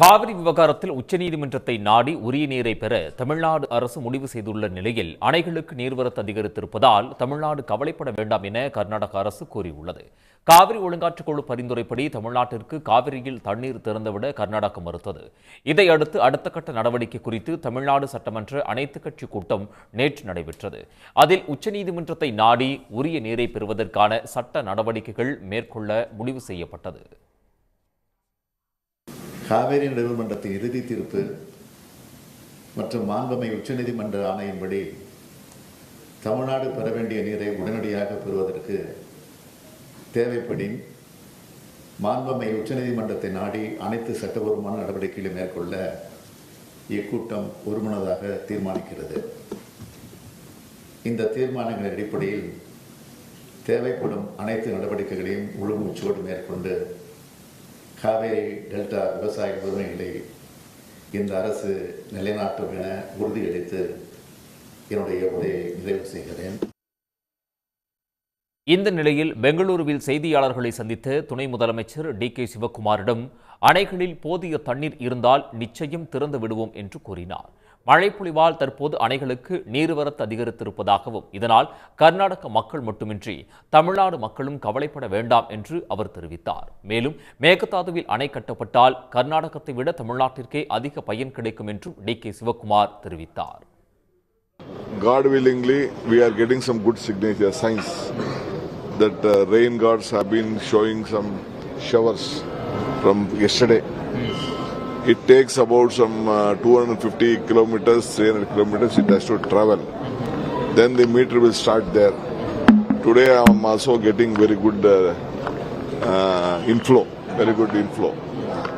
காவிரி விவகாரத்தில் உச்சநீதிமன்றத்தை நாடி உரிய நீரை பெற தமிழ்நாடு அரசு முடிவு செய்துள்ள நிலையில் அணைகளுக்கு நீர்வரத்து அதிகரித்திருப்பதால் தமிழ்நாடு கவலைப்பட வேண்டாம் என கர்நாடக அரசு கூறியுள்ளது. காவிரி ஒழுங்காற்றுக்குழு பரிந்துரைப்படி தமிழ்நாட்டிற்கு காவிரியில் தண்ணீர் திறந்துவிட கர்நாடகம் மறுத்தது. இதையடுத்து அடுத்த கட்ட நடவடிக்கை குறித்து தமிழ்நாடு சட்டமன்ற அனைத்துக் கட்சி கூட்டம் நேற்று நடைபெற்றது. அதில் உச்சநீதிமன்றத்தை நாடி உரிய நீரை பெறுவதற்கான சட்ட நடவடிக்கைகள் மேற்கொள்ள முடிவு செய்யப்பட்டது. காவேரி நீதிமன்றத்தின் இறுதி தீர்ப்பு மற்றும் மாண்புமை உச்சநீதிமன்ற ஆணையின்படி தமிழ்நாடு பெற வேண்டிய நீரை உடனடியாக பெறுவதற்கு தேவைப்படின் மாண்புமை உச்சநீதிமன்றத்தை நாடி அனைத்து சட்டபூர்வமான நடவடிக்கைகளை மேற்கொள்ள இக்கூட்டம் ஒருமனதாக தீர்மானிக்கிறது. இந்த தீர்மானங்களின் அடிப்படையில் தேவைப்படும் அனைத்து நடவடிக்கைகளையும் முழு மூச்சோடு மேற்கொண்டு காவேரி டெல்டா விவசாய உரிமைகளை இந்த அரசு நிலைநாட்டும் என உறுதியளித்து என்னுடைய உரையை நிறைவு செய்கிறேன். இந்த நிலையில் பெங்களூருவில் செய்தியாளர்களை சந்தித்த துணை முதலமைச்சர் டி கே சிவக்குமாரிடம் அணைகளில் போதிய தண்ணீர் இருந்தால் நிச்சயம் திறந்து விடுவோம் என்று கூறினார். மழை பொழிவால் தற்போது அணைகளுக்கு நீர்வரத்து அதிகரித்திருப்பதாகவும் இதனால் கர்நாடக மக்கள் மட்டுமின்றி தமிழ்நாடு மக்களும் கவலைப்பட வேண்டாம் என்று அவர் தெரிவித்தார். மேலும் மேகதாதுவில் அணை கட்டப்பட்டால் கர்நாடகத்தை விட தமிழ்நாட்டிற்கே அதிக பயன் கிடைக்கும் என்றும் டி. கே. சிவக்குமார் தெரிவித்தார். God willingly, we are getting some good signature signs that uh, rain gods have been showing some showers from yesterday. It takes about some uh, 250 kilometers, 300 kilometers it has to travel. Then the meter will start there. Today I am also getting very good uh, uh, inflow, very good inflow.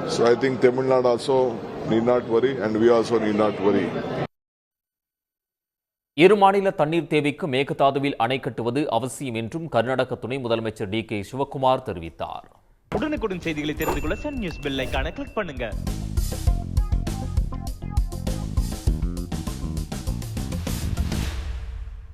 So I think Tamil Nadu also need not worry and we also need not worry. இரு மாநில தண்ணீர் தேவைக்கு மேகதாதுவில் அணை கட்டுவது அவசியம் என்றும் கர்நாடக துணை முதலமைச்சர் டி கே சிவக்குமார் தெரிவித்தார் உடனுக்குடன் செய்திகளை தெரிந்து கொள்ள சன் நியூஸ் பெல் ஐகானை கிளிக் பண்ணுங்க